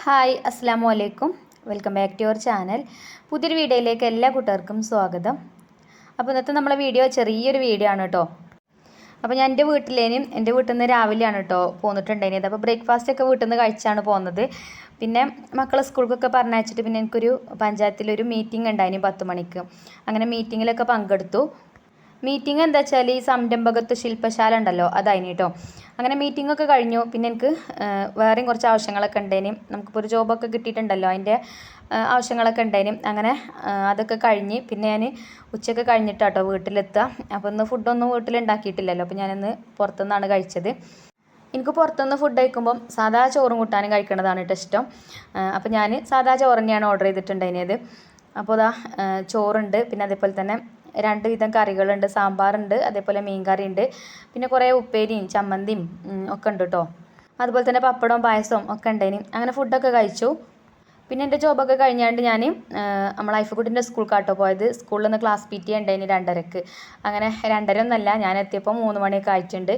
Hi അസ്സാം വലൈക്കും welcome back to your channel. പുതിയൊരു വീഡിയോയിലേക്ക് എല്ലാ കൂട്ടുകാർക്കും സ്വാഗതം. അപ്പോൾ ഇന്നത്തെ നമ്മളെ വീഡിയോ ചെറിയൊരു വീഡിയോ ആണ് കേട്ടോ അപ്പോൾ ഞാൻ എന്റെ വീട്ടിലേനും എന്റെ വീട്ടിൽ നിന്ന് രാവിലെയാണ് കേട്ടോ പോന്നിട്ടുണ്ടായിരുന്നത്. അപ്പോൾ ബ്രേക്ക്ഫാസ്റ്റ് ഒക്കെ വീട്ടിൽ നിന്ന് കഴിച്ചാണ് പോകുന്നത് പിന്നെ മക്കളെ സ്കൂൾക്കൊക്കെ പറഞ്ഞയച്ചിട്ട് പിന്നെ എനിക്കൊരു പഞ്ചായത്തിലൊരു മീറ്റിംഗ് ഉണ്ടായിരുന്നു പത്ത് മണിക്ക്. അങ്ങനെ മീറ്റിങ്ങിലൊക്കെ പങ്കെടുത്തു. മീറ്റിംഗ് എന്താ വെച്ചാൽ ഈ സംരംഭകത്വ ശില്പശാല ഉണ്ടല്ലോ അതായിന് കേട്ടോ അങ്ങനെ മീറ്റിംഗ് ഒക്കെ കഴിഞ്ഞു. പിന്നെ എനിക്ക് വേറെയും കുറച്ച് ആവശ്യങ്ങളൊക്കെ ഉണ്ടായിന് നമുക്കിപ്പോൾ ഒരു ജോബൊക്കെ കിട്ടിയിട്ടുണ്ടല്ലോ അതിന്റെ ആവശ്യങ്ങളൊക്കെ ഉണ്ടായിനും അങ്ങനെ അതൊക്കെ കഴിഞ്ഞ് പിന്നെ ഞാൻ ഉച്ചയൊക്കെ കഴിഞ്ഞിട്ടാട്ടോ വീട്ടിലെത്തുക. അപ്പോൾ ഇന്ന് ഫുഡൊന്നും വീട്ടിലുണ്ടാക്കിയിട്ടില്ലല്ലോ അപ്പോൾ ഞാനിന്ന് പുറത്തുനിന്നാണ് കഴിച്ചത്. എനിക്ക് പുറത്തുനിന്ന് ഫുഡ് കഴിക്കുമ്പം സാധാ ചോറും കൂട്ടാനും കഴിക്കുന്നതാണ് കേട്ടോ ഇഷ്ടം. അപ്പോൾ ഞാൻ സാധാ ചോറ് തന്നെയാണ് ഓർഡർ ചെയ്തിട്ടുണ്ടായിരുന്നത് അപ്പോൾ അതാ ചോറുണ്ട്. പിന്നെ അതേപോലെ തന്നെ രണ്ട് വിധം കറികളുണ്ട്. സാമ്പാറുണ്ട് അതേപോലെ മീൻ കറി ഉണ്ട് പിന്നെ കുറേ ഉപ്പേരിയും ചമ്മന്തിയും ഒക്കെ ഉണ്ട് കേട്ടോ അതുപോലെ തന്നെ പപ്പടവും പായസവും ഒക്കെ ഉണ്ടായിന് അങ്ങനെ ഫുഡൊക്കെ കഴിച്ചു. പിന്നെ എന്റെ ജോബൊക്കെ കഴിഞ്ഞാണ്ട് ഞാൻ നമ്മൾ ഐഫക്കുട്ടിന്റെ സ്കൂൾ കാട്ടോ പോയത്. സ്കൂളിൽ നിന്ന് ക്ലാസ് പി ടി ഉണ്ടായിന് രണ്ടരക്ക്. അങ്ങനെ രണ്ടര ഒന്നല്ല ഞാൻ എത്തിയപ്പോൾ മൂന്ന് മണിയൊക്കെ ആയിട്ടുണ്ട്.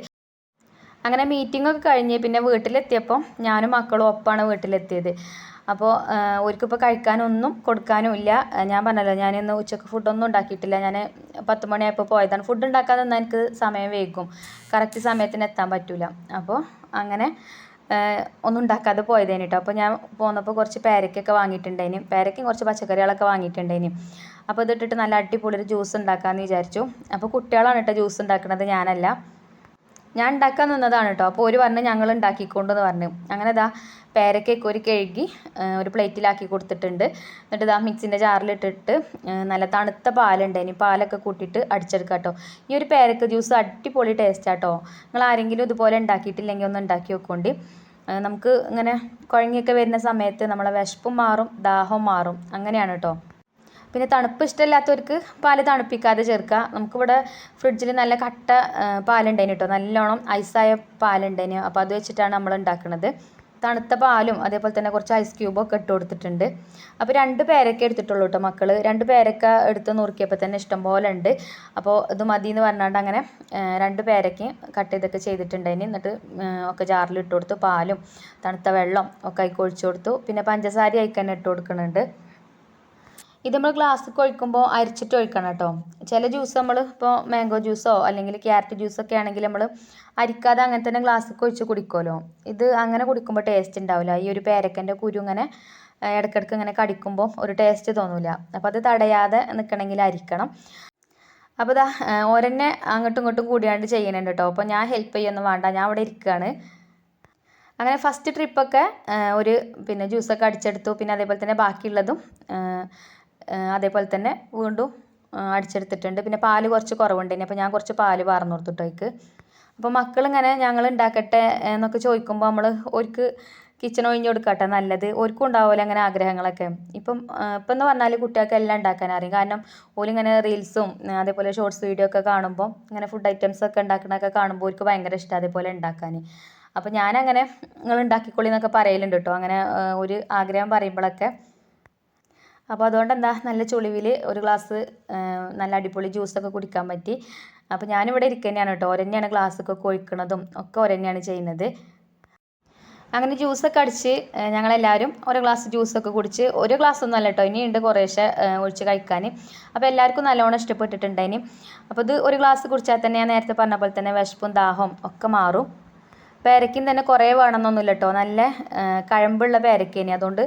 അങ്ങനെ മീറ്റിംഗ് ഒക്കെ കഴിഞ്ഞ് പിന്നെ വീട്ടിലെത്തിയപ്പോൾ ഞാനും മക്കളും ഒപ്പമാണ് വീട്ടിലെത്തിയത്. അപ്പോൾ ഓർക്കിപ്പോൾ കഴിക്കാനൊന്നും കൊടുക്കാനും ഇല്ല ഞാൻ പറഞ്ഞല്ലോ ഞാനിന്ന് ഉച്ചയ്ക്ക് ഫുഡൊന്നും ഉണ്ടാക്കിയിട്ടില്ല. ഞാൻ പത്ത് മണിയായപ്പോൾ പോയതാണ്. ഫുഡ് ഉണ്ടാക്കാതെ നിന്നാൽ എനിക്ക് സമയം വൈകും. കറക്റ്റ് സമയത്തിന് എത്താൻ പറ്റില്ല അപ്പോൾ അങ്ങനെ ഒന്നും ഉണ്ടാക്കാതെ പോയതേന് കേട്ടോ അപ്പോൾ ഞാൻ പോന്നപ്പോൾ കുറച്ച് പേരയ്ക്കൊക്കെ വാങ്ങിയിട്ടുണ്ടായിന്. പേരയ്ക്കും കുറച്ച് പച്ചക്കറികളൊക്കെ വാങ്ങിയിട്ടുണ്ടായിന്. അപ്പോൾ ഇതിട്ടിട്ട് നല്ല അടിപൊളി ഒരു ജ്യൂസ് ഉണ്ടാക്കാമെന്ന് വിചാരിച്ചു. അപ്പോൾ കുട്ടികളാണ് കേട്ടോ ജ്യൂസ് ഉണ്ടാക്കുന്നത് ഞാനല്ല. ഞാൻ ഉണ്ടാക്കാൻ നിന്നതാണ് കേട്ടോ അപ്പോൾ ഒരു പറഞ്ഞ് ഞങ്ങൾ ഉണ്ടാക്കിക്കൊണ്ടെന്ന് പറഞ്ഞു. അങ്ങനെ ഇതാ പേരക്കൊക്കെ ഒരു കഴുകി ഒരു പ്ലേറ്റിലാക്കി കൊടുത്തിട്ടുണ്ട്. എന്നിട്ട് ഇതാ മിക്സിന്റെ ജാറിലിട്ടിട്ട് നല്ല തണുത്ത പാലുണ്ട്. ഇനി പാലൊക്കെ കൂട്ടിയിട്ട് അടിച്ചെടുക്കാം കേട്ടോ ഈ ഒരു പേരക്ക ജ്യൂസ് അടിപൊളി ടേസ്റ്റ് ആട്ടോ നിങ്ങൾ ആരെങ്കിലും ഇതുപോലെ ഉണ്ടാക്കിയിട്ടില്ലെങ്കിൽ ഒന്ന് ഉണ്ടാക്കി വെക്കൊണ്ട് നമുക്ക് ഇങ്ങനെ കുഴങ്ങിയൊക്കെ വരുന്ന സമയത്ത് നമ്മളെ വിശപ്പും മാറും ദാഹവും മാറും. അങ്ങനെയാണ് കേട്ടോ പിന്നെ തണുപ്പ് ഇഷ്ടമില്ലാത്തവർക്ക് പാൽ തണുപ്പിക്കാതെ ചേർക്കുക. നമുക്കിവിടെ ഫ്രിഡ്ജിൽ നല്ല കട്ട പാലുണ്ടായിന് കേട്ടോ നല്ലോണം ഐസായ പാലുണ്ടായിന്. അപ്പോൾ അത് വെച്ചിട്ടാണ് നമ്മൾ ഉണ്ടാക്കുന്നത് തണുത്ത പാലും അതേപോലെ തന്നെ കുറച്ച് ഐസ് ക്യൂബൊക്കെ ഇട്ട് കൊടുത്തിട്ടുണ്ട്. അപ്പോൾ രണ്ട് പേരൊക്കെ എടുത്തിട്ടുള്ളൂ കേട്ടോ മക്കൾ രണ്ട് പേരൊക്കെ എടുത്ത് നുറുക്കിയപ്പോൾ തന്നെ ഇഷ്ടം പോലെ ഉണ്ട്. അപ്പോൾ ഇത് മതി എന്ന് പറഞ്ഞാണ്ട് അങ്ങനെ രണ്ട് പേരയ്ക്ക് കട്ട് ചെയ്തൊക്കെ ചെയ്തിട്ടുണ്ടായിന്. എന്നിട്ട് ഒക്കെ ജാറിൽ ഇട്ട് കൊടുത്തു. പാലും തണുത്ത വെള്ളം ഒക്കെ ആയി ഒഴിച്ചു കൊടുത്തു. പിന്നെ പഞ്ചസാര ആയിക്കന്നെ ഇട്ട് കൊടുക്കുന്നുണ്ട് ഇത് നമ്മൾ ഗ്ലാസ്സിൽ ഒഴിക്കുമ്പോൾ അരിച്ചിട്ട് ഒഴിക്കണം കേട്ടോ. ചില ജ്യൂസ് നമ്മൾ ഇപ്പോൾ മാംഗോ ജ്യൂസോ അല്ലെങ്കിൽ ക്യാരറ്റ് ജ്യൂസൊക്കെ ആണെങ്കിൽ നമ്മൾ അരിക്കാതെ അങ്ങനെ തന്നെ ഗ്ലാസ്സിൽ ഒഴിച്ച് കുടിക്കുമല്ലോ ഇത് അങ്ങനെ കുടിക്കുമ്പോൾ ടേസ്റ്റ് ഉണ്ടാവില്ല ഈ ഒരു പേരക്കന്റെ കുരു ഇങ്ങനെ ഇടയ്ക്കിടയ്ക്ക് ഇങ്ങനെ കടിക്കുമ്പോൾ ഒരു ടേസ്റ്റ് തോന്നില്ല അപ്പോൾ അത് തടയാതെ നിൽക്കണമെങ്കിൽ അരിക്കണം. അപ്പോൾ ഇതാ ഓരെന്നെ അങ്ങോട്ടും ഇങ്ങോട്ടും കൂടിയാണ്ട് ചെയ്യുന്നുണ്ട് കേട്ടോ. അപ്പോൾ ഞാൻ ഹെൽപ്പ് ചെയ്യൊന്നും വേണ്ട. ഞാൻ അവിടെ ഇരിക്കുകയാണ് അങ്ങനെ ഫസ്റ്റ് ട്രിപ്പൊക്കെ ഒരു പിന്നെ ജ്യൂസൊക്കെ അടിച്ചെടുത്തു. പിന്നെ അതേപോലെ തന്നെ ബാക്കിയുള്ളതും അതേപോലെ തന്നെ വീണ്ടും അടിച്ചെടുത്തിട്ടുണ്ട്. പിന്നെ പാൽ കുറച്ച് കുറവുണ്ടായിന് അപ്പോൾ ഞാൻ കുറച്ച് പാൽ പാർന്നു കൊടുത്തിട്ടു അതിക്ക് അപ്പോൾ മക്കളിങ്ങനെ ഞങ്ങൾ ഉണ്ടാക്കട്ടെ എന്നൊക്കെ ചോദിക്കുമ്പോൾ നമ്മൾ ഓർക്ക് കിച്ചൺ ഒഴിഞ്ഞു കൊടുക്കട്ടെ നല്ലത്. ഓർക്കും ഉണ്ടാവില്ല അങ്ങനെ ആഗ്രഹങ്ങളൊക്കെ. ഇപ്പം ഇപ്പം എന്ന് പറഞ്ഞാൽ കുട്ടികൾക്ക് എല്ലാം ഉണ്ടാക്കാൻ അറിയും. കാരണം ഓലിങ്ങനെ റീൽസും അതേപോലെ ഷോർട്സ് വീഡിയോ ഒക്കെ കാണുമ്പോൾ ഇങ്ങനെ ഫുഡ് ഐറ്റംസ് ഒക്കെ ഉണ്ടാക്കണതൊക്കെ കാണുമ്പോൾ ഓർക്ക് ഭയങ്കര ഇഷ്ടം അതേപോലെ ഉണ്ടാക്കാൻ അപ്പോൾ ഞാനങ്ങനെ നിങ്ങൾ ഉണ്ടാക്കിക്കൊള്ളി എന്നൊക്കെ പറയലുണ്ട് കേട്ടോ അങ്ങനെ ഒരു ആഗ്രഹം പറയുമ്പോഴൊക്കെ അപ്പോൾ അതുകൊണ്ട് എന്താ നല്ല ചുളിവിൽ ഒരു ഗ്ലാസ് നല്ല അടിപൊളി ജ്യൂസൊക്കെ കുടിക്കാൻ പറ്റി. അപ്പോൾ ഞാനിവിടെ ഇരിക്കുക തന്നെയാണ് കേട്ടോ. ഒരന്നെയാണ് ഗ്ലാസ്സൊക്കെ കൊഴിക്കണതും ഒക്കെ ഒരന്നെയാണ് ചെയ്യുന്നത്. അങ്ങനെ ജ്യൂസൊക്കെ അടിച്ച് ഞങ്ങളെല്ലാവരും ഒരു ഗ്ലാസ് ജ്യൂസൊക്കെ കുടിച്ച് ഒരു ഗ്ലാസ് ഒന്നും അല്ല കേട്ടോ. ഇനിയുണ്ട് കുറേശ്ശെ ഒഴിച്ച് കഴിക്കാൻ അപ്പോൾ എല്ലാവർക്കും നല്ലോണം ഇഷ്ടപ്പെട്ടിട്ടുണ്ടായിന്. അപ്പോൾ ഇത് ഒരു ഗ്ലാസ് കുടിച്ചാൽ തന്നെ ഞാൻ നേരത്തെ പറഞ്ഞ പോലെ തന്നെ വിശപ്പും ദാഹവും ഒക്കെ മാറും. പേരയ്ക്കും തന്നെ കുറേ വേണമെന്നൊന്നുമില്ല കേട്ടോ. നല്ല കഴമ്പുള്ള പേരക്കേനി. അതുകൊണ്ട്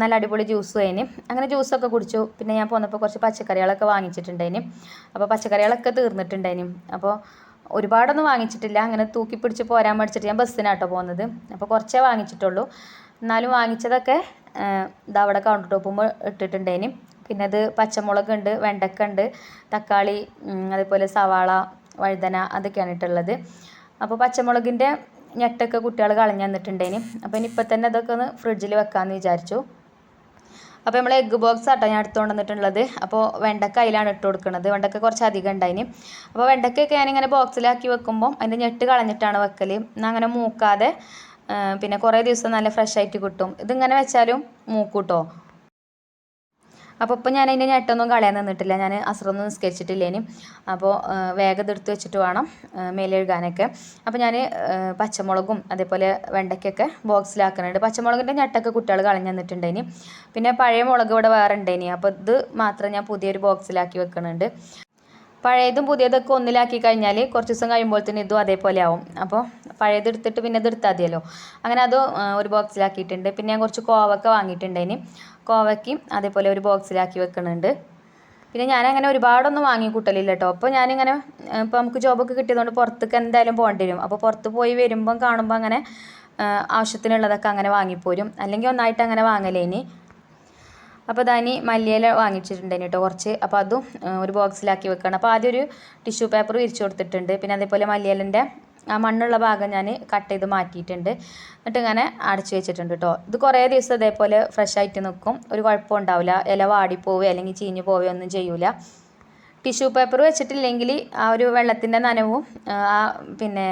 നല്ല അടിപൊളി ജ്യൂസ് കഴിഞ്ഞ് അങ്ങനെ ജ്യൂസൊക്കെ കുടിച്ചു. പിന്നെ ഞാൻ പോന്നപ്പോൾ കുറച്ച് പച്ചക്കറികളൊക്കെ വാങ്ങിച്ചിട്ടുണ്ടായിന്. അപ്പോൾ പച്ചക്കറികളൊക്കെ തീർന്നിട്ടുണ്ടായിന്. അപ്പോൾ ഒരുപാടൊന്നും വാങ്ങിച്ചിട്ടില്ല. അങ്ങനെ തൂക്കി പിടിച്ച് പോരാൻ മടിച്ചിട്ട് ഞാൻ ബസ്സിനാട്ടോ പോകുന്നത് അപ്പോൾ കുറച്ചേ വാങ്ങിച്ചിട്ടുള്ളൂ. എന്നാലും വാങ്ങിച്ചതൊക്കെ ഇതാ അവിടെ കൗണ്ടർ ടോപ്പുമ്പോൾ ഇട്ടിട്ടുണ്ടായിന്. പിന്നെ അത് പച്ചമുളക് ഉണ്ട് വെണ്ടക്ക ഉണ്ട് തക്കാളി അതേപോലെ സവാള വഴുതന അതൊക്കെയാണ് ഇട്ടുള്ളത്. അപ്പോൾ പച്ചമുളകിന്റെ ഞെട്ടൊക്കെ കുട്ടികൾ കളഞ്ഞു തന്നിട്ടുണ്ടേന് അപ്പോൾ ഇനിയിപ്പോൾ തന്നെ അതൊക്കെ ഒന്ന് ഫ്രിഡ്ജിൽ വെക്കാമെന്ന് വിചാരിച്ചു. അപ്പോൾ നമ്മൾ എഗ്ഗ് ബോക്സ് ആട്ടോ ഞാൻ എടുത്തുകൊണ്ട് വന്നിട്ടുള്ളത് അപ്പോൾ വെണ്ടക്ക അതിലാണ് ഇട്ട് കൊടുക്കുന്നത് വെണ്ടക്ക കുറച്ച് അധികം ഉണ്ടായിന് അപ്പോൾ വെണ്ടക്കയൊക്കെ ഞാനിങ്ങനെ ബോക്സിലാക്കി വെക്കുമ്പോൾ അതിന്റെ ഞെട്ട് കളഞ്ഞിട്ടാണ് വെക്കൽ എന്നാൽ അങ്ങനെ മൂക്കാതെ പിന്നെ കുറേ ദിവസം നല്ല ഫ്രഷ് ആയിട്ട് കിട്ടും. ഇതിങ്ങനെ വെച്ചാലും മൂക്കൂട്ടോ? അപ്പോൾ ഇപ്പോൾ ഞാൻ അതിന്റെ ഞെട്ടൊന്നും കളയാൻ നിന്നിട്ടില്ല. ഞാൻ അസ്രമൊന്നും നിസ്കരിച്ചിട്ടില്ലേനും അപ്പോൾ വേഗം ഇതെടുത്ത് വെച്ചിട്ട് വേണം മേലെഴുകാനൊക്കെ. അപ്പോൾ ഞാൻ പച്ചമുളകും അതേപോലെ വെണ്ടയ്ക്കൊക്കെ ബോക്സിലാക്കുന്നുണ്ട് പച്ചമുളകിന്റെ ഞെട്ടൊക്കെ കുട്ടികൾ കളഞ്ഞു തന്നിട്ടുണ്ടേനി പിന്നെ പഴയ മുളക് ഇവിടെ വേറെ ഉണ്ടേനി. അപ്പോൾ ഇത് മാത്രം ഞാൻ പുതിയൊരു ബോക്സിലാക്കി വെക്കുന്നുണ്ട് പഴയതും പുതിയതൊക്കെ ഒന്നിലാക്കി കഴിഞ്ഞാൽ കുറച്ച് ദിവസം കഴിയുമ്പോൾ തന്നെ ഇതും അതേപോലെ ആവും. അപ്പോൾ പഴയത് എടുത്തിട്ട് പിന്നെ ഇത് എടുത്താൽ മതിയല്ലോ. അങ്ങനെ അത് ഒരു ബോക്സിലാക്കിയിട്ടുണ്ട്. പിന്നെ ഞാൻ കുറച്ച് കോവക്ക വാങ്ങിയിട്ടുണ്ടേന് കോവയ്ക്കും അതേപോലെ ഒരു ബോക്സിലാക്കി വെക്കുന്നുണ്ട്. പിന്നെ ഞാനങ്ങനെ ഒരുപാടൊന്നും വാങ്ങി കൂട്ടലില്ല കേട്ടോ അപ്പോൾ ഞാനിങ്ങനെ ഇപ്പോൾ നമുക്ക് ജോബൊക്കെ കിട്ടിയതുകൊണ്ട് പുറത്തേക്ക് എന്തായാലും പോകേണ്ടി വരും. അപ്പോൾ പുറത്ത് പോയി വരുമ്പം കാണുമ്പോൾ അങ്ങനെ ആവശ്യത്തിനുള്ളതൊക്കെ അങ്ങനെ വാങ്ങിപ്പോരും. അല്ലെങ്കിൽ ഒന്നായിട്ട് അങ്ങനെ വാങ്ങലേനി. അപ്പോൾ ദാനി മല്ലിയില വാങ്ങിച്ചിട്ടുണ്ടായിന് കേട്ടോ കുറച്ച്. അപ്പോൾ അതും ഒരു ബോക്സിലാക്കി വെക്കണം. അപ്പോൾ ആദ്യം ഒരു ടിഷ്യൂ പേപ്പർ വിരിച്ചു കൊടുത്തിട്ടുണ്ട്. പിന്നെ അതേപോലെ മല്ലിയിലന്റെ ആ മണ്ണുള്ള ഭാഗം ഞാൻ കട്ട് ചെയ്ത് മാറ്റിയിട്ടുണ്ട്. എന്നിട്ട് ഇങ്ങനെ അടച്ചു വെച്ചിട്ടുണ്ട് കേട്ടോ ഇത് കുറേ ദിവസം ഇതേപോലെ ഫ്രഷ് ആയിട്ട് നിൽക്കും ഒരു കുഴപ്പം ഉണ്ടാവില്ല ഇല വാടിപ്പോവുകയോ അല്ലെങ്കിൽ ചീഞ്ഞു പോവുകയോ ഒന്നും ചെയ്യൂല. ടിഷ്യൂ പേപ്പർ വെച്ചിട്ടില്ലെങ്കിൽ ആ ഒരു വെള്ളത്തിന്റെ നനവും ആ പിന്നെ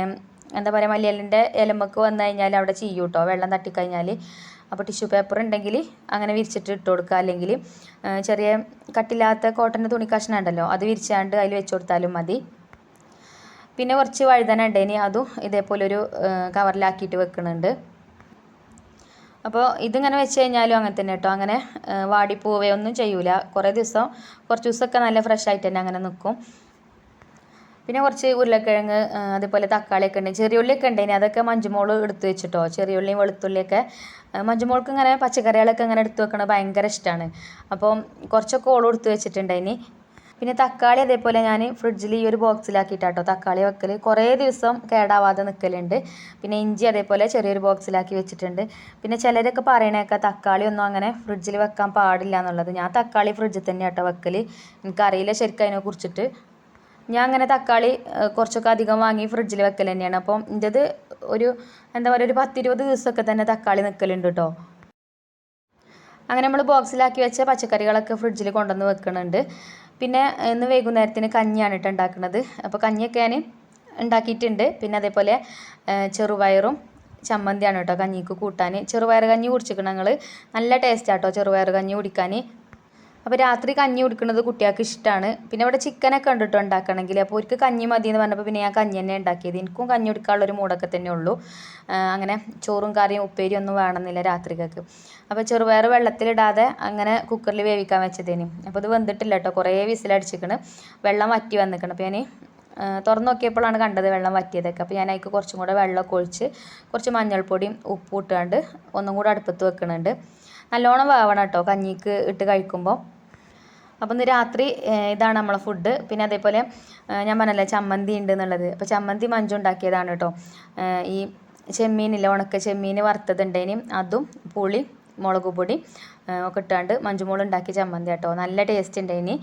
എന്താ പറയുക മല്ലിയലിന്റെ ഇലമ്പക്ക് വന്നു കഴിഞ്ഞാൽ അവിടെ ചെയ്യൂട്ടോ വെള്ളം തട്ടിക്കഴിഞ്ഞാൽ അപ്പോൾ ടിഷ്യൂ പേപ്പർ ഉണ്ടെങ്കിൽ അങ്ങനെ വിരിച്ചിട്ട് ഇട്ട് കൊടുക്കുക അല്ലെങ്കിൽ ചെറിയ കട്ടില്ലാത്ത കോട്ടന്റെ തുണി കഷ്ണം ഉണ്ടല്ലോ അത് വിരിച്ചാണ്ട് അതിൽ വെച്ച് കൊടുത്താലും മതി. പിന്നെ കുറച്ച് വഴുതന ഉണ്ടേനി അതും ഇതേപോലെ ഒരു കവറിലാക്കിയിട്ട് വെക്കുന്നുണ്ട് അപ്പോൾ ഇതിങ്ങനെ വെച്ച് കഴിഞ്ഞാലും അങ്ങനെ തന്നെ കേട്ടോ അങ്ങനെ വാടിപ്പോവുകയൊന്നും ചെയ്യൂല. കുറേ ദിവസം കുറച്ച് ദിവസമൊക്കെ നല്ല ഫ്രഷ് ആയിട്ട് തന്നെ അങ്ങനെ നിൽക്കും പിന്നെ കുറച്ച് ഉരുളക്കിഴങ്ങ് അതേപോലെ തക്കാളിയൊക്കെ ഉണ്ട്. ചെറിയുള്ളിയൊക്കെ ഉണ്ടായിന്. അതൊക്കെ മഞ്ചുമോൾ എടുത്ത് വെച്ചിട്ടോ? ചെറിയ ചെറിയുള്ളിയും വെളുത്തുള്ളിയൊക്കെ. മഞ്ചുമോൾക്ക് ഇങ്ങനെ പച്ചക്കറികളൊക്കെ ഇങ്ങനെ എടുത്ത് വെക്കണത് ഭയങ്കര ഇഷ്ടമാണ് അപ്പോൾ കുറച്ചൊക്കെ ഓളും എടുത്ത് വെച്ചിട്ടുണ്ടായിനി. പിന്നെ തക്കാളി അതേപോലെ ഞാൻ ഫ്രിഡ്ജിൽ ഈ ഒരു ബോക്സിലാക്കിയിട്ടാട്ടോ തക്കാളി വെക്കൽ കുറേ ദിവസം കേടാവാതെ നിൽക്കലുണ്ട് പിന്നെ ഇഞ്ചി അതേപോലെ ചെറിയൊരു ബോക്സിലാക്കി വെച്ചിട്ടുണ്ട്. പിന്നെ ചിലരൊക്കെ പറയണേക്കാ തക്കാളി ഒന്നും അങ്ങനെ ഫ്രിഡ്ജിൽ വെക്കാൻ പാടില്ല എന്നുള്ളത്. ഞാൻ തക്കാളി ഫ്രിഡ്ജിൽ തന്നെ കേട്ടോ വെക്കൽ എനിക്കറിയില്ല ശരിക്കും അതിനെ കുറിച്ചിട്ട് ഞാൻ അങ്ങനെ തക്കാളി കുറച്ചൊക്കെ അധികം വാങ്ങി ഫ്രിഡ്ജിൽ വെക്കൽ തന്നെയാണ്. അപ്പം എന്റെത് ഒരു എന്താ പറയുക ഒരു പത്തിരുപത് ദിവസമൊക്കെ തന്നെ തക്കാളി നിൽക്കലുണ്ട് കേട്ടോ അങ്ങനെ നമ്മൾ ബോക്സിലാക്കി വെച്ച പച്ചക്കറികളൊക്കെ ഫ്രിഡ്ജിൽ കൊണ്ടുവന്ന് വെക്കുന്നുണ്ട് പിന്നെ ഇന്ന് വൈകുന്നേരത്തിന് കഞ്ഞിയാണ് കേട്ടോ ഉണ്ടാക്കുന്നത് അപ്പോൾ കഞ്ഞിയൊക്കെ ഞാൻ ഉണ്ടാക്കിയിട്ടുണ്ട് പിന്നെ അതേപോലെ ചെറുപയറും ചമ്മന്തിയാണ് കേട്ടോ കഞ്ഞിക്ക് കൂട്ടാൻ ചെറുപയർ കഞ്ഞി കുടിച്ചിരിക്കണം ഞങ്ങൾ നല്ല ടേസ്റ്റാട്ടോ ചെറുപയർ കഞ്ഞി കുടിക്കാൻ അപ്പോൾ രാത്രി കഞ്ഞി കുടിക്കുന്നത് കുട്ടികൾക്ക് ഇഷ്ടമാണ് പിന്നെ ഇവിടെ ചിക്കനൊക്കെ ഉണ്ട് ഉണ്ടാക്കണമെങ്കിൽ. അപ്പോൾ അവർക്ക് കഞ്ഞി മതി എന്ന് പറഞ്ഞപ്പോൾ പിന്നെ ഞാൻ കഞ്ഞി തന്നെ ഉണ്ടാക്കിയത്. എനിക്കും കഞ്ഞി കുടിക്കാനുള്ളൊരു മൂടൊക്കെ തന്നെ ഉള്ളൂ. അങ്ങനെ ചോറും കറിയും ഉപ്പേരിയും ഒന്നും വേണമെന്നില്ല രാത്രിക്കൊക്കെ അപ്പോൾ ചെറുപയർ വെള്ളത്തിലിടാതെ അങ്ങനെ കുക്കറിൽ വേവിക്കാൻ വെച്ചതേനി. അപ്പോൾ ഇത് വെന്തിട്ടില്ല കേട്ടോ കുറേ വിസിലടിച്ചിക്കണ്. വെള്ളം വറ്റി വന്നിക്കണം. അപ്പോൾ ഞാൻ തുറന്നു നോക്കിയപ്പോഴാണ് കണ്ടത് വെള്ളം വറ്റിയതൊക്കെ. അപ്പോൾ ഞാൻ അതിക്ക് കുറച്ചും കൂടെ വെള്ളമൊക്കെ ഒഴിച്ച് കുറച്ച് മഞ്ഞൾപ്പൊടിയും ഉപ്പും ഇട്ടുകൊണ്ട് ഒന്നും കൂടെ അടുപ്പത്ത് വെക്കുന്നുണ്ട് നല്ലോണം വേവണം കേട്ടോ കഞ്ഞിക്ക് ഇട്ട് കഴിക്കുമ്പോൾ അപ്പോൾ ഇന്ന് രാത്രി ഇതാണ് നമ്മളെ ഫുഡ് പിന്നെ അതേപോലെ ഞാൻ പറഞ്ഞല്ലേ ചമ്മന്തി ഉണ്ട് എന്നുള്ളത്. അപ്പോൾ ചമ്മന്തി മഞ്ജു ഉണ്ടാക്കിയതാണ് കേട്ടോ. ഈ ചെമ്മീനില്ല ഉണക്ക ചെമ്മീൻ വറുത്തതുണ്ടേനും. അതും പുളി മുളക് പൊടി ഒക്കെ ഇട്ടാണ്ട് മഞ്ജുമോൾ ഉണ്ടാക്കിയ ചമ്മന്തി കേട്ടോ. നല്ല ടേസ്റ്റ് ഉണ്ട് ഇനി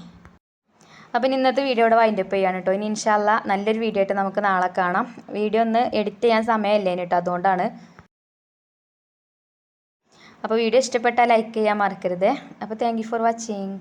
അപ്പം ഇന്നത്തെ വീഡിയോ ഇവിടെ വൈൻഡപ്പ് ചെയ്യാണ് കേട്ടോ. ഇനി ഇൻഷാല്ല നല്ലൊരു വീഡിയോ ആയിട്ട് നമുക്ക് നാളെ കാണാം. വീഡിയോ ഒന്ന് എഡിറ്റ് ചെയ്യാൻ സമയമില്ലേന് കേട്ടോ അതുകൊണ്ടാണ്. അപ്പോൾ വീഡിയോ ഇഷ്ടപ്പെട്ടാൽ ലൈക്ക് ചെയ്യാൻ മറക്കരുത്. അപ്പോൾ താങ്ക് ഫോർ വാച്ചിങ്